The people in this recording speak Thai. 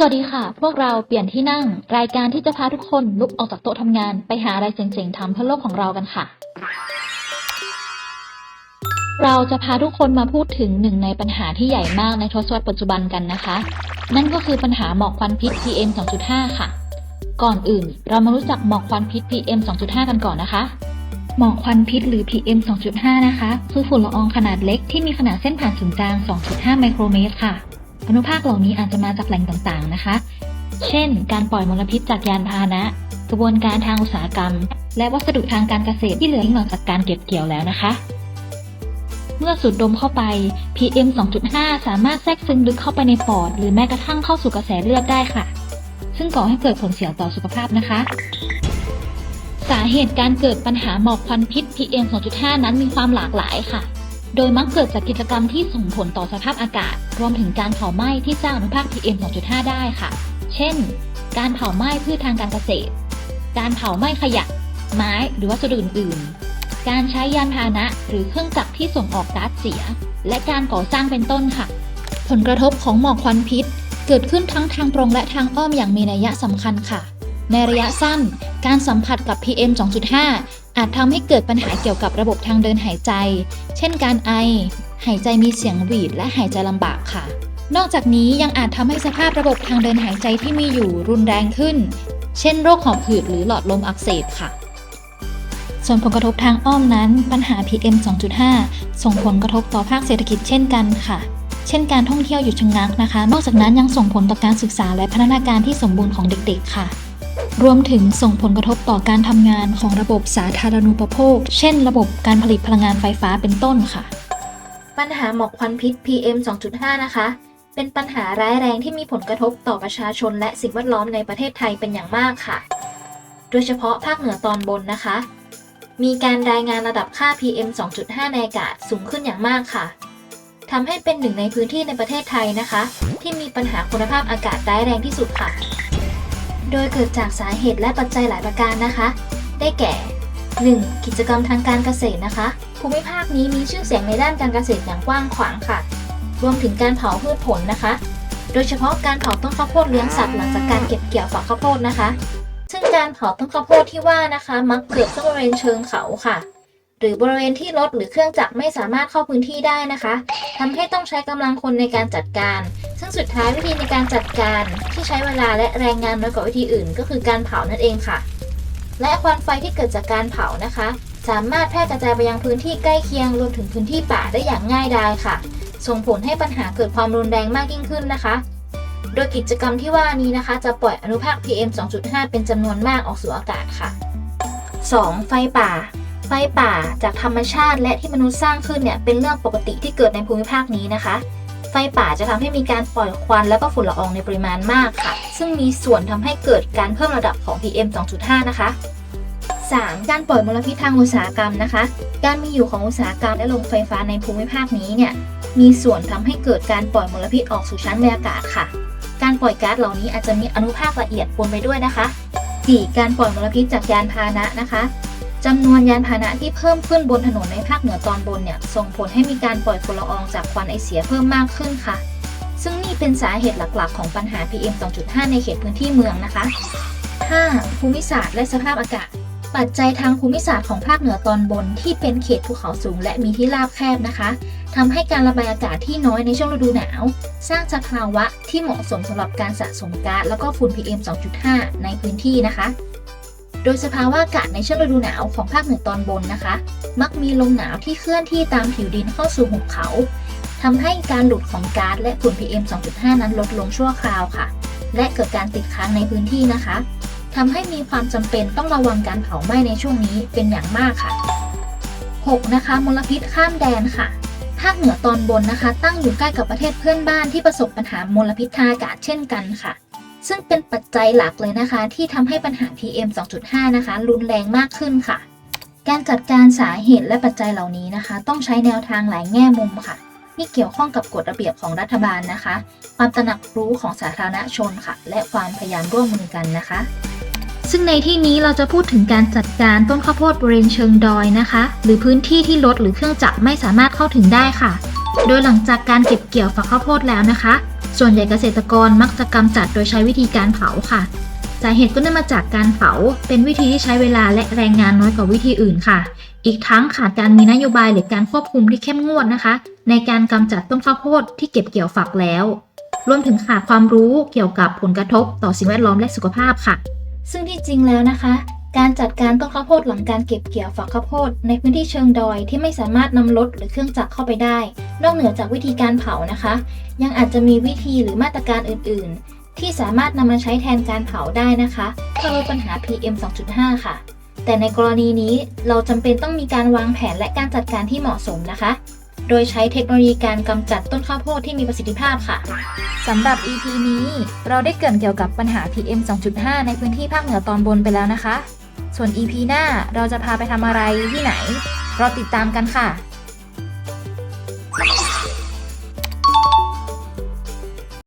สวัสดีค่ะ พวกเราเปลี่ยนที่นั่ง รายการที่จะพาทุกคนลุกออกจากโต๊ะทำงานไปหาอะไรเจ๋งๆทำเพื่อโลกของเรากันค่ะ เราจะพาทุกคนมาพูดถึงหนึ่งในปัญหาที่ใหญ่มากในทศวรรษปัจจุบันกันนะคะ นั่นก็คือปัญหาหมอกควันพิษ PM 2.5 ค่ะ ก่อนอื่น เรามารู้จักหมอกควันพิษ PM 2.5 กันก่อนนะคะ หมอกควันพิษหรือ PM 2.5 นะคะ คือฝุ่นละอองขนาดเล็กที่มีขนาดเส้นผ่านศูนย์กลาง 2.5 ไมโครเมตรค่ะ อนุภาคเหล่านี้อาจจะมาจากแหล่งต่างๆนะคะ เช่น การปล่อยมลพิษจากยานพาหนะ กระบวนการทางอุตสาหกรรม และวัสดุทางการเกษตรที่เหลือหลังจากการเก็บเกี่ยวแล้วนะคะ เมื่อสูดดมเข้าไป PM 2.5 สามารถแทรกซึมลึกเข้าไปในปอด หรือแม้กระทั่งเข้าสู่กระแสเลือดได้ค่ะ ซึ่งก่อให้เกิดผลเสียต่อสุขภาพนะคะสาเหตุการเกิดปัญหาหมอกควันพิษ PM 2.5 นั้นมีความหลากหลายค่ะ โดยมักเกิดจากกิจกรรมที่ส่งผลต่อสภาพอากาศ รวมถึงการเผาไหม้ที่สร้างอนุภาค PM 2.5 ได้ค่ะ เช่น การเผาไหม้พืชทางการเกษตร การเผาไหม้ขยะ ไม้หรือวัสดุอื่นๆ การใช้ยานพาหนะหรือเครื่องจักรที่ส่งออกก๊าซเสีย และการก่อสร้างเป็นต้นค่ะ ผลกระทบของหมอกควันพิษ เกิดขึ้นทั้งทางตรงและทางอ้อมอย่างมีนัยสำคัญค่ะ ในระยะสั้น การสัมผัสกับ PM 2.5 อาจทำให้เกิดปัญหาเกี่ยวกับระบบทางเดินหายใจ เช่นการไอ หายใจมีเสียงหวีดและหายใจลำบากค่ะ นอกจากนี้ยังอาจทำให้สภาพระบบทางเดินหายใจที่มีอยู่รุนแรงขึ้น เช่น โรคหอบหืดหรือหลอดลมอักเสบค่ะส่วนผลกระทบทางอ้อมนั้น ปัญหา PM 2.5 ส่งผลกระทบต่อภาคเศรษฐกิจเช่นกันค่ะ เช่นการท่องเที่ยวหยุดชะงักนะคะ นอกจากนั้นยังส่งผลต่อการศึกษาและพัฒนาการที่สมบูรณ์ของเด็กๆ ค่ะ รวมถึงส่งผลกระทบต่อการทำงานของระบบสาธารณูปโภค เช่น ระบบการผลิตพลังงานไฟฟ้าเป็นต้นค่ะ ปัญหาหมอกควันพิษ PM 2.5 นะคะ เป็นปัญหาร้ายแรงที่มีผลกระทบต่อประชาชนและสิ่งแวดล้อมในประเทศไทยเป็นอย่างมากค่ะ โดยเฉพาะภาคเหนือตอนบนนะคะ มีการรายงานระดับค่า PM 2.5 ในอากาศสูงขึ้นอย่างมากค่ะทำให้เป็นหนึ่งในพื้นที่ในประเทศไทยนะคะ ที่มีปัญหาคุณภาพอากาศร้ายแรงที่สุดค่ะ โดยเกิดจากสาเหตุและปัจจัยหลายประการนะคะ ได้แก่ 1. กิจกรรมทางการเกษตรนะคะ ภูมิภาคนี้มีชื่อเสียงในด้านการเกษตรอย่างกว้างขวางค่ะ รวมถึงการเผาพืชผลนะคะ โดยเฉพาะการเผาต้นข้าวโพดเลี้ยงสัตว์หลังจากการเก็บเกี่ยวฝักข้าวโพดนะคะ ซึ่งการเผาต้นข้าวโพดที่ว่านะคะ มักเกิดขึ้นบริเวณเชิงเขาค่ะ หรือบริเวณที่รถหรือเครื่องจักรไม่สามารถเข้าพื้นที่ได้นะคะทำให้ต้องใช้กำลังคนในการจัดการ ซึ่งสุดท้ายวิธีในการจัดการที่ใช้เวลาและแรงงานน้อยกว่าวิธีอื่น ก็คือการเผานั่นเองค่ะ และควันไฟที่เกิดจากการเผานะคะ สามารถแพร่กระจายไปยังพื้นที่ใกล้เคียงรวมถึงพื้นที่ป่าได้อย่างง่ายดายค่ะ ส่งผลให้ปัญหาเกิดความรุนแรงมากยิ่งขึ้นนะคะ โดยกิจกรรมที่ว่านี้นะคะ จะปล่อยอนุภาค PM 2.5 เป็นจำนวนมากออกสู่อากาศค่ะ 2. ไฟป่า ไฟป่าจากธรรมชาติและที่มนุษย์สร้างขึ้นเนี่ยเป็นเรื่องปกติที่เกิดในภูมิภาคนี้นะคะ ไฟป่าจะทำให้มีการปล่อยควันและก็ฝุ่นละอองในปริมาณมากค่ะ ซึ่งมีส่วนทำให้เกิดการเพิ่มระดับของ PM 2.5 นะคะ 3. การปล่อยมลพิษทางอุตสาหกรรมนะคะ การมีอยู่ของอุตสาหกรรมและโรงไฟฟ้าในภูมิภาคนี้เนี่ยมีส่วนทำให้เกิดการปล่อยมลพิษออกสู่ชั้นบรรยากาศค่ะ การปล่อยก๊าซเหล่านี้อาจจะมีอนุภาคละเอียดปนไปด้วยนะคะ 4. การปล่อยมลพิษจากยานพาหนะนะคะ จำนวนยานพาหนะที่เพิ่มขึ้นบนถนนในภาคเหนือตอนบนเนี่ยส่งผลให้มีการปล่อยฝุ่นละอองจากควันไอเสียเพิ่มมากขึ้นค่ะ ซึ่งนี่เป็นสาเหตุหลักๆ ของปัญหา PM 2.5 ในเขตพื้นที่เมืองนะคะ 5. ภูมิศาสตร์และสภาพอากาศ ปัจจัยทางภูมิศาสตร์ของภาคเหนือตอนบนที่เป็นเขตภูเขาสูงและมีที่ราบแคบนะคะทำให้การระบายอากาศที่น้อยในช่วงฤดูหนาว สร้างสภาวะที่เหมาะสมสำหรับการสะสมก๊าซแล้วก็ฝุ่น PM 2.5 ในพื้นที่นะคะ โดยสภาวะอากาศในช่วงฤดูหนาวของภาคเหนือตอนบนนะคะ มักมีลมหนาวที่เคลื่อนที่ตามผิวดินเข้าสู่หุบเขาทำให้การหลุดของก๊าซและฝุ่น PM 2.5 นั้นลดลงชั่วคราวค่ะ และเกิดการติดค้างในพื้นที่นะคะทำให้มีความจำเป็นต้องระวังการเผาไหม้ในช่วงนี้เป็นอย่างมากค่ะ 6. นะคะมลพิษข้ามแดนค่ะภาคเหนือตอนบนนะคะ ตั้งอยู่ใกล้กับประเทศเพื่อนบ้านที่ประสบปัญหามลพิษทางอากาศเช่นกันค่ะ ซึ่งเป็นปัจจัยหลักเลยนะคะ ที่ทำให้ปัญหา PM 2.5 นะคะ รุนแรงมากขึ้นค่ะ การจัดการสาเหตุและปัจจัยเหล่านี้นะคะ ต้องใช้แนวทางหลายแง่มุมค่ะที่เกี่ยวข้องกับกฎระเบียบของรัฐบาลนะคะ ความตระหนักรู้ของสาธารณชนค่ะ และความพยายามร่วมมือกันนะคะ ซึ่งในที่นี้เราจะพูดถึงการจัดการต้นข้าวโพดบริเวณเชิงดอยนะคะ หรือพื้นที่ที่รถหรือเครื่องจักรไม่สามารถเข้าถึงได้ค่ะ โดยหลังจากการเก็บเกี่ยวฝักข้าวโพดแล้วนะคะ ส่วนใหญ่เกษตรกรมักจะกำจัดโดยใช้วิธีการเผาค่ะ สาเหตุก็เนื่องมาจากการเผา เป็นวิธีที่ใช้เวลาและแรงงานน้อยกว่าวิธีอื่นค่ะ อีกทั้งขาดการมีนโยบายหรือการควบคุมที่เข้มงวดนะคะ ในการกำจัดต้นข้าวโพดที่เก็บเกี่ยวฝักแล้ว รวมถึงขาดความรู้เกี่ยวกับผลกระทบต่อสิ่งแวดล้อมและสุขภาพค่ะ ซึ่งที่จริงแล้วนะคะการจัดการต้นข้าวโพดหลังการเก็บเกี่ยวฝักข้าวโพดในพื้นที่เชิงดอยที่ไม่สามารถนำรถหรือเครื่องจักรเข้าไปได้ นอกเหนือจากวิธีการเผานะคะ ยังอาจจะมีวิธีหรือมาตรการอื่นๆ ที่สามารถนำมาใช้แทนการเผาได้นะคะเพื่อลดปัญหา PM 2.5 ค่ะ แต่ในกรณีนี้เราจำเป็นต้องมีการวางแผนและการจัดการที่เหมาะสมนะคะ โดยใช้เทคโนโลยีการกำจัดต้นข้าวโพดที่มีประสิทธิภาพค่ะสำหรับ EP นี้เราได้เกรินเกี่ยวกับปัญหา PM 2.5 ในพื้นที่ภาคเหนือตอนบนไปแล้วนะคะ ส่วน EP หน้าเราจะพาไปทำอะไรที่ไหน เรอติดตามกันค่ะ